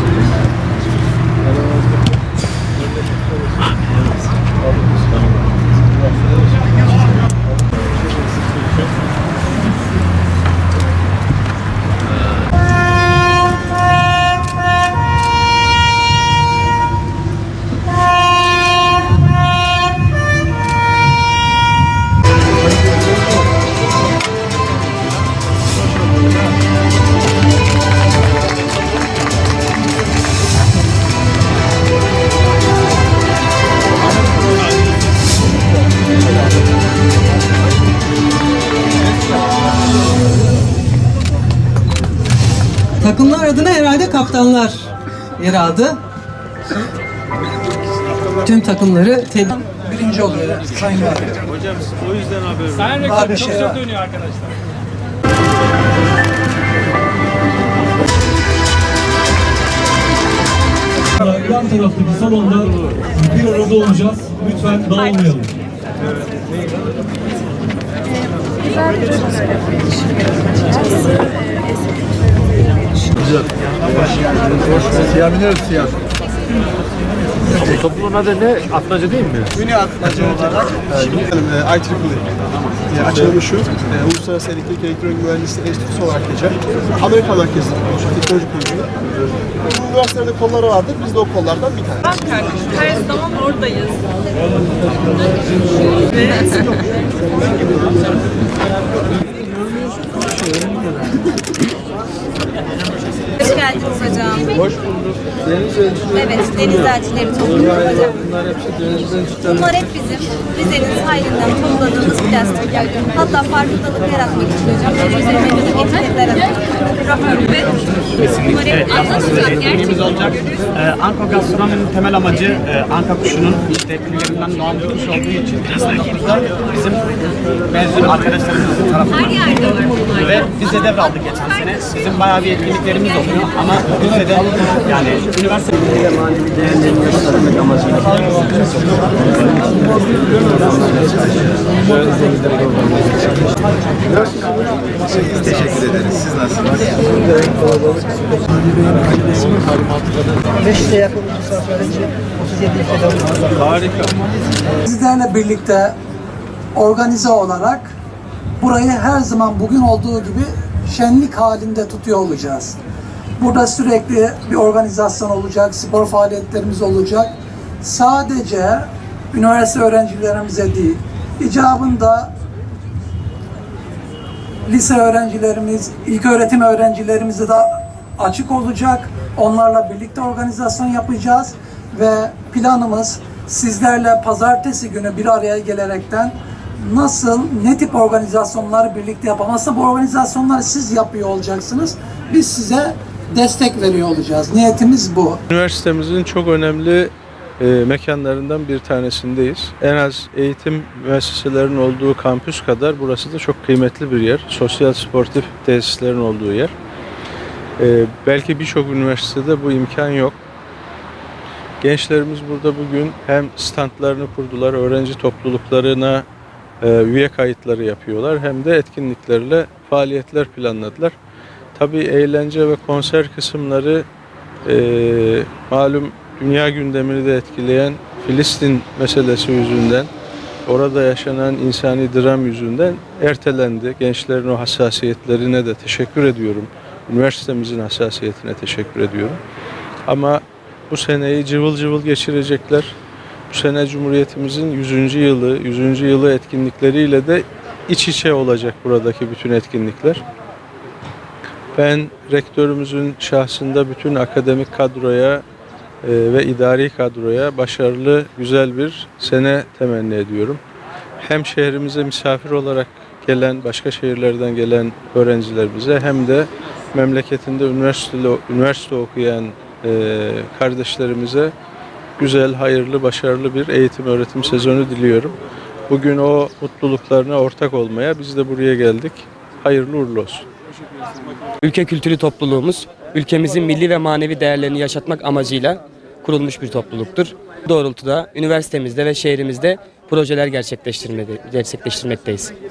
Thank you. Takımlar adına herhalde kaptanlar yer aldı. Tüm takımları tebrik Birinci oluyor Sayın Valim. Hocam o yüzden haber Sayın Rektör çok şey var. dönüyor arkadaşlar. Yan taraftaki salonda bir arada olacağız. Lütfen dağılmayalım. Siyah bineriz siyah. Topluluğun adı ne? Atlacı değil mi? Ünlü atmaca olarak şimdi IEEE açılmışı e, Uluslararası Elektrik Elektronik Mühendisliği Enstitüsü olarak geçer. Amerika merkezli oluşan teknoloji kurulu. Üniversitelerde kolları vardır. Biz de o kollardan bir tane. Muhakkak her zaman oradayız. Hoş hocam. Hoş bulduk. Evet, deniz elçileri topluluğu hocam. Bunlar hep bizim Rize'nin sahilinden topladığımız plastikler. Hatta farkındalık yaratmak için hocam. Üzerime bizim etiketler atıyoruz. Bunlar hep anlatacak Etkinliğimiz olacak. Ee, Anka Gastronomi'nin temel amacı e, Anka kuşunun işte tüylerinden doğan bir kuş olduğu için Burada bizim mezun arkadaşlarımızın tarafından ve biz de devraldık geçen sene. Bizim bayağı bir etkinliklerimiz oluyor ama bizde de yani üniversite Teşekkür ederiz. Siz nasılsınız? Beşte yakın insan öğrenci 37 ülkede Harika. Sizlerle birlikte organize olarak burayı her zaman bugün olduğu gibi şenlik halinde tutuyor olacağız. Burada sürekli bir organizasyon olacak, spor faaliyetlerimiz olacak. Sadece üniversite öğrencilerimize değil, icabında lise öğrencilerimiz, ilk öğretim öğrencilerimize de açık olacak. Onlarla birlikte organizasyon yapacağız ve planımız sizlerle pazartesi günü bir araya gelerekten nasıl, ne tip organizasyonları birlikte yapalım. Aslında bu organizasyonları siz yapıyor olacaksınız. Biz size destek veriyor olacağız. Niyetimiz bu. Üniversitemizin çok önemli e, mekanlarından bir tanesindeyiz. En az eğitim müesseselerinin olduğu kampüs kadar burası da çok kıymetli bir yer. Sosyal sportif tesislerin olduğu yer. E, belki birçok üniversitede bu imkan yok. Gençlerimiz burada bugün hem standlarını kurdular, öğrenci topluluklarına üye kayıtları yapıyorlar hem de etkinliklerle faaliyetler planladılar. Tabii eğlence ve konser kısımları e, malum dünya gündemini de etkileyen Filistin meselesi yüzünden, orada yaşanan insani dram yüzünden ertelendi. Gençlerin o hassasiyetlerine de teşekkür ediyorum. Üniversitemizin hassasiyetine teşekkür ediyorum. Ama bu seneyi cıvıl cıvıl geçirecekler. Bu sene Cumhuriyetimizin 100. yılı, 100. yılı etkinlikleriyle de iç içe olacak buradaki bütün etkinlikler. Ben rektörümüzün şahsında bütün akademik kadroya e, ve idari kadroya başarılı, güzel bir sene temenni ediyorum. Hem şehrimize misafir olarak gelen, başka şehirlerden gelen öğrencilerimize hem de memleketinde üniversite, üniversite okuyan e, kardeşlerimize güzel, hayırlı, başarılı bir eğitim öğretim sezonu diliyorum. Bugün o mutluluklarına ortak olmaya biz de buraya geldik. Hayırlı uğurlu olsun. Ülke kültürü topluluğumuz ülkemizin milli ve manevi değerlerini yaşatmak amacıyla kurulmuş bir topluluktur. Bu doğrultuda üniversitemizde ve şehrimizde projeler gerçekleştirmekteyiz.